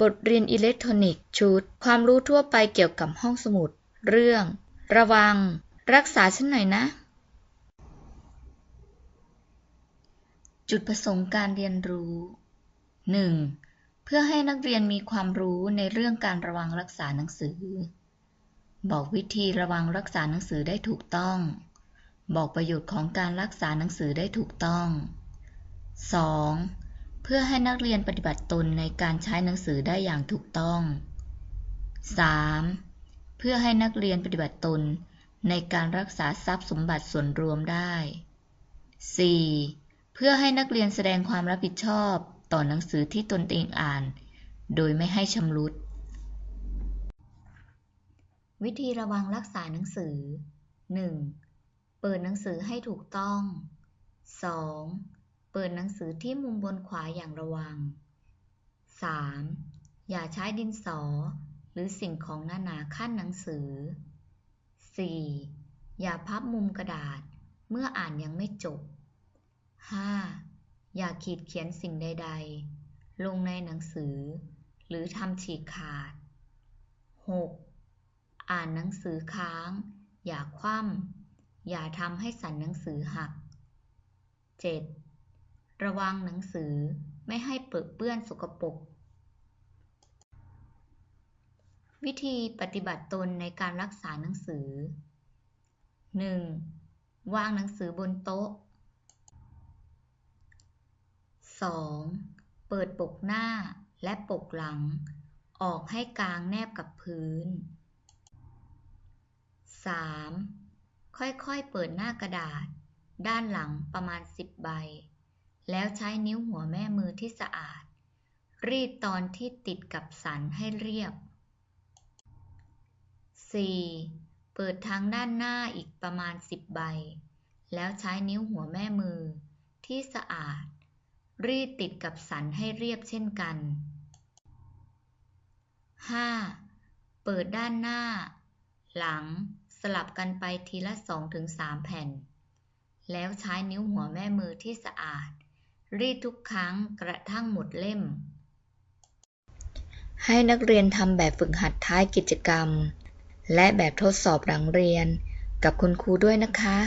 บทเรียนอิเล็กทรอนิกส์ชุด ความรู้ทั่วไปเกี่ยวกับห้องสมุด เรื่อง ระวัง รักษาฉันหน่อยนะ จุดประสงค์การเรียนรู้ 1. เพื่อให้นักเรียนมีความรู้ในเรื่องการระวังรักษาหนังสือ บอกวิธีระวังรักษาหนังสือได้ถูกต้อง บอกประโยชน์ของการรักษาหนังสือได้ถูกต้อง 2. เพื่อให้นักเรียนปฏิบัติตนในการใช้หนังสือได้อย่างถูกต้อง 3. เพื่อให้นักเรียนปฏิบัติตนในการรักษาทรัพย์สมบัติส่วนรวมได้ 4. เพื่อให้นักเรียนแสดงความรับผิดชอบต่อหนังสือที่ตนเองอ่าน โดยไม่ให้ชำรุด วิธีระวังรักษาหนังสือ 1. เปิดหนังสือให้ถูกต้อง 2. เปิดหนังสือที่มุมบนขวาอย่างระวัง 3. อย่าใช้ดินสอ หรือสิ่งของหนาๆขั้นหนังสือ 4. อย่าพับมุมกระดาษเมื่ออ่านยังไม่จบ 5. อย่าขีดเขียนสิ่งใด ๆ ลงในหนังสือ หรือทำฉีกขาด 6. อ่านหนังสือค้าง อย่าคว่ำอย่าทำให้สันหนังสือหัก 7. ระวังหนังสือไม่ให้เปื้อนสกปรก วิธีปฏิบัติตนในการรักษาหนังสือ 1. วางหนังสือบนโต๊ะ 2. เปิดปกหน้าและปกหลัง ออกให้กลางแนบกับพื้น 3. ค่อยๆ เปิดหน้ากระดาษ ด้านหลังประมาณ 10 ใบ แล้วใช้นิ้วหัวแม่มือที่สะอาด รีดตอนที่ติดกับสันให้เรียบ 4. เปิดทางด้านหน้าอีกประมาณ 10 ใบ แล้วใช้นิ้วหัวแม่มือ ที่สะอาด รีดติดกับสันให้เรียบเช่นกัน 5. เปิดด้านหน้า หลังสลับกันไปทีละ 2-3 แผ่น แล้วใช้นิ้วหัวแม่มือที่สะอาด รีดทุกครั้งกระทั่งหมดเล่ม ให้นักเรียนทำแบบฝึกหัดท้ายกิจกรรม และแบบทดสอบหลังเรียนกับคุณครูด้วยนะคะ